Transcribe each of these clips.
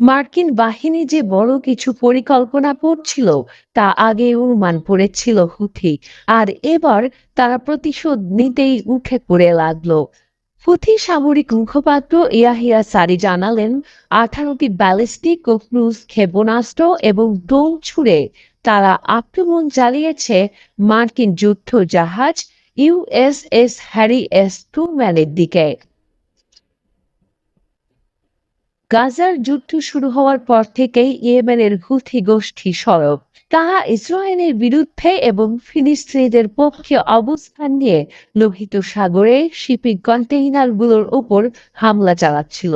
মার্কিন বাহিনী যে বড় কিছু পরিকল্পনা করছিল, তা আগে অনুমান করেছিল হুথি, আর এবার তারা প্রতিশোধ নিতেই উঠে পড়ে লাগল। হুথি সামরিক মুখপাত্র ইয়াহিয়া সারি জানালেন, আঠারোটি ব্যালিস্টিক ও ক্রুজ ক্ষেপণাস্ত্র এবং ডোম ছুড়ে তারা আক্রমণ চালিয়েছে মার্কিন যুদ্ধ জাহাজ ইউএসএস হ্যারি এস ট্রুম্যানের দিকে। গাজার যুদ্ধ শুরু হওয়ার পর থেকেই ইয়েমেনের হুথি গোষ্ঠী সরব। তারা ইসরায়েলের বিরুদ্ধে এবং ফিলিস্তিনিদের পক্ষে অবস্থান নিয়ে লোহিত সাগরে শিপিং কন্টেইনারগুলোর উপর হামলা চালাচ্ছিল।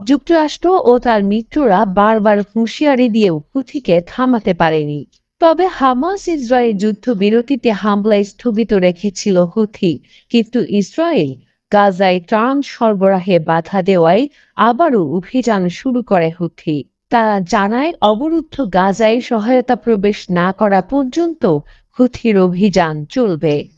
যুক্তরাষ্ট্র ও তার মিত্ররা বারবার হুঁশিয়ারি দিয়েও হুথিকে থামাতে পারেনি। তবে হামাস ইসরায়েল যুদ্ধবিরতিতে হামলা স্থগিত রেখেছিল হুথি কিন্তু ইসরায়েল গাজায় ত্রাণ সরবরাহে বাধা দেওয়ায় আবারও অভিযান শুরু করে হুথি। তারা জানায় অবরুদ্ধ গাজায় সহায়তা প্রবেশ না করা পর্যন্ত হুথির অভিযান চলবে।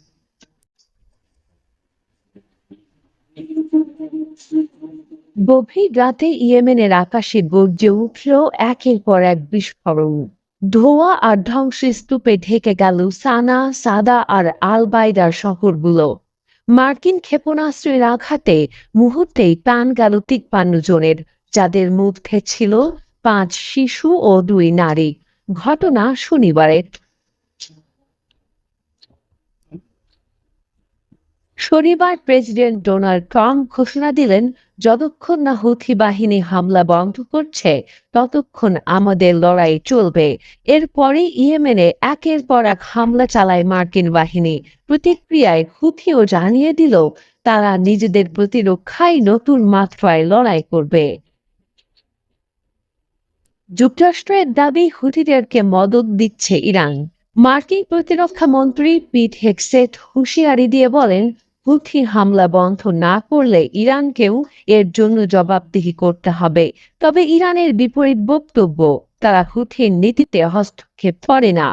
গভীর রাতে ইয়েমেনের আকাশে গর্জে উঠল একের পর এক বিস্ফোরণ। ধোয়া আর ধ্বংসের ধ্বংসস্তূপে ঢেকে গেল সানা, সাদা আর আলবাইদার শহরগুলো। মার্কিন ক্ষেপণাস্ত্রের আঘাতে মুহূর্তেই প্রাণ গেল তিপ্পান্ন জনের, যাদের মধ্যে ছিল পাঁচ শিশু ও দুই নারী। ঘটনা শনিবারের শনিবার প্রেসিডেন্ট ডোনাল্ড ট্রাম্প ঘোষণা দিলেন, যতক্ষণ না হুথি বাহিনী হামলা বন্ধ করছে, ততক্ষণ আমাদের লড়াই চলবে। এরপরে ইয়েমেনে একের পর এক হামলা চালায় মার্কিন বাহিনী। প্রতিক্রিয়ায় হুথিও জানিয়ে দিল, তারা নিজেদের প্রতিরক্ষায় নতুন মাত্রায় লড়াই করবে। যুক্তরাষ্ট্রের দাবি, হুথিদেরকে মদত দিচ্ছে ইরান। মার্কিন প্রতিরক্ষা মন্ত্রী পিট হেক্সেট হুঁশিয়ারি দিয়ে বলেন হুথি হামলা বন্ধ না করলে ইরানকেও এর জন্য জবাবদিহি করতে হবে। তবে ইরানের বিপরীত বক্তব্য, তারা হুথির নীতিতে হস্তক্ষেপ করে না।